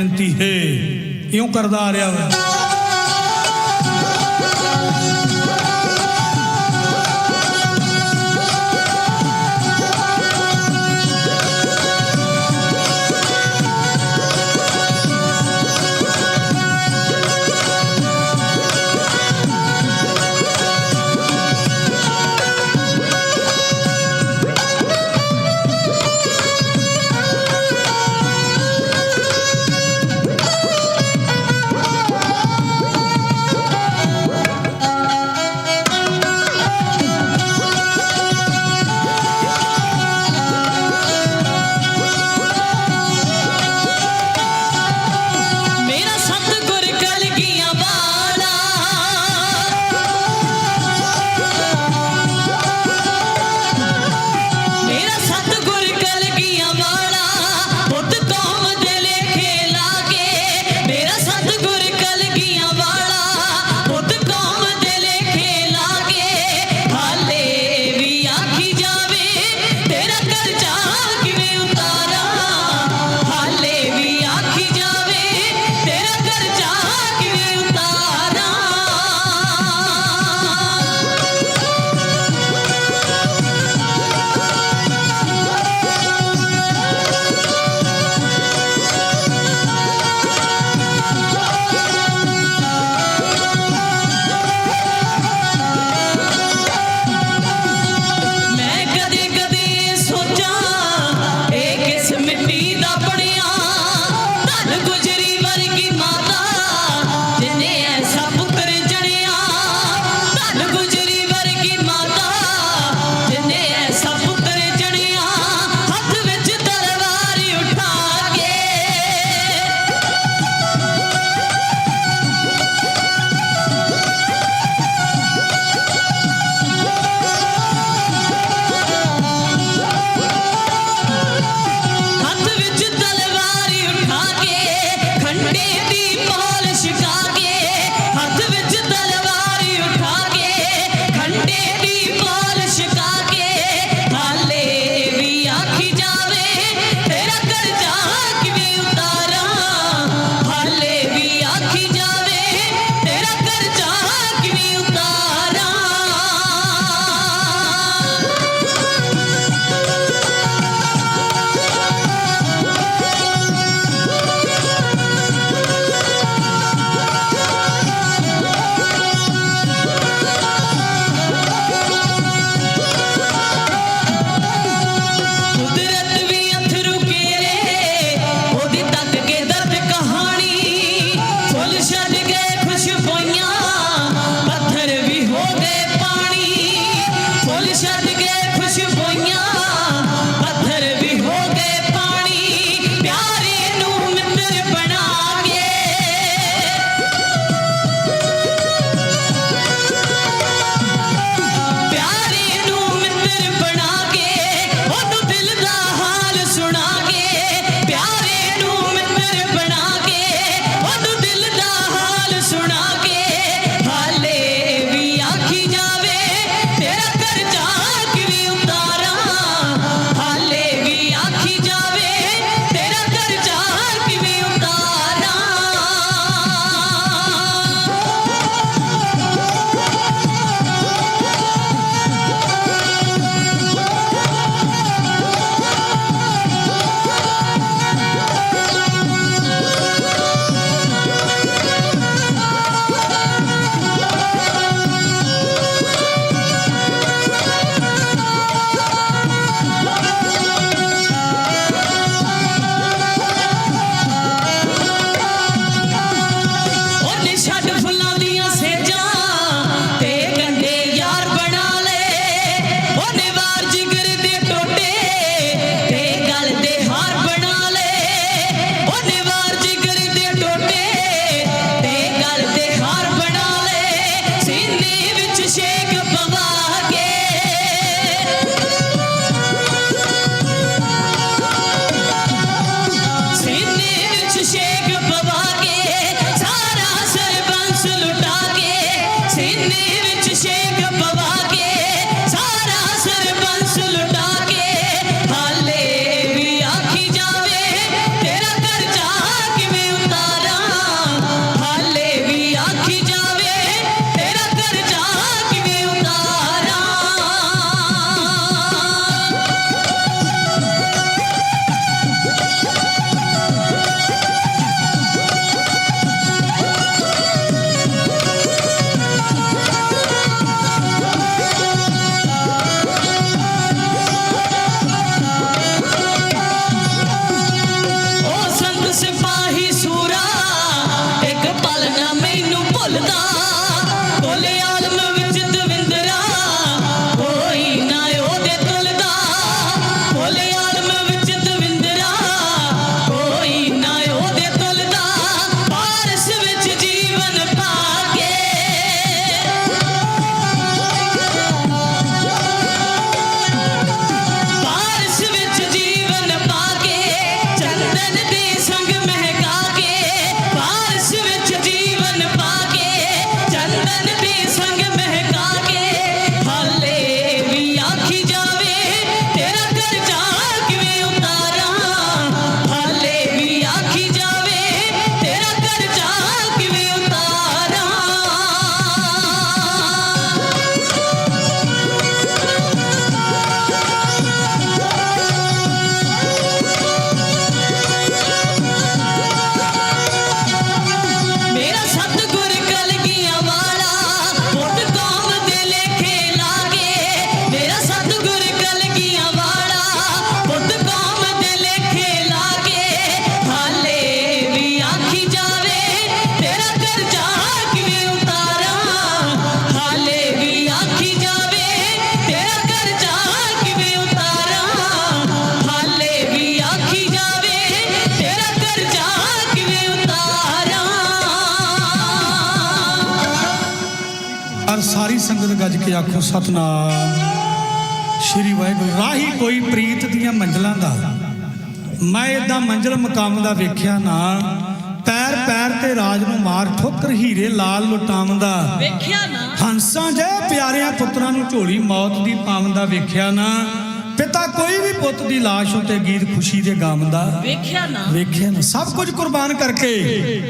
ਬੇਨਤੀ ਹੈ। ਇਉਂ ਕਰਦਾ ਆ ਰਿਹਾ ਵਾ। ਸੰਗਤ ਗੱਜ ਕੇ ਆਖੋ ਸਤਨਾਮ। ਸ਼੍ਰੀ ਵਾਹਿਗੁਰੂ ਰਾਹੀ ਕੋਈ ਪ੍ਰੀਤ ਦੀਆਂ ਮੰਜ਼ਲਾਂ ਦਾ। ਮੈਂ ਇਦਾਂ ਮੰਜ਼ਲ ਮਕਾਮ ਦਾ ਵੇਖਿਆ ਨਾ ਪੈਰ ਪੈਰ ਤੇ ਰਾਜ ਨੂੰ ਮਾਰ ਠੋਕਰ ਹੀਰੇ ਲਾਲ ਲੁਟਾਉਂਦਾ ਵੇਖਿਆ ਨਾ। ਹੰਸਾਂ ਜੇ ਪਿਆਰਿਆਂ ਪੁੱਤਰਾਂ ਨੂੰ ਝੋਲੀ ਮੌਤ ਦੀ ਪਾਉਂਦਾ ਵੇਖਿਆ ਨਾ ਪਿਤਾ ਕੋਈ ਵੀ ਪੁੱਤ ਦੀ ਲਾਸ਼ ਉਤੇ ਗੀਤ ਖੁਸ਼ੀ ਦੇ ਗਾਉਂਦਾ ਵੇਖਿਆ ਨਾ। ਵੇਖਿਆ ਨਾ। ਸਭ ਕੁਝ ਕੁਰਬਾਨ ਕਰਕੇ।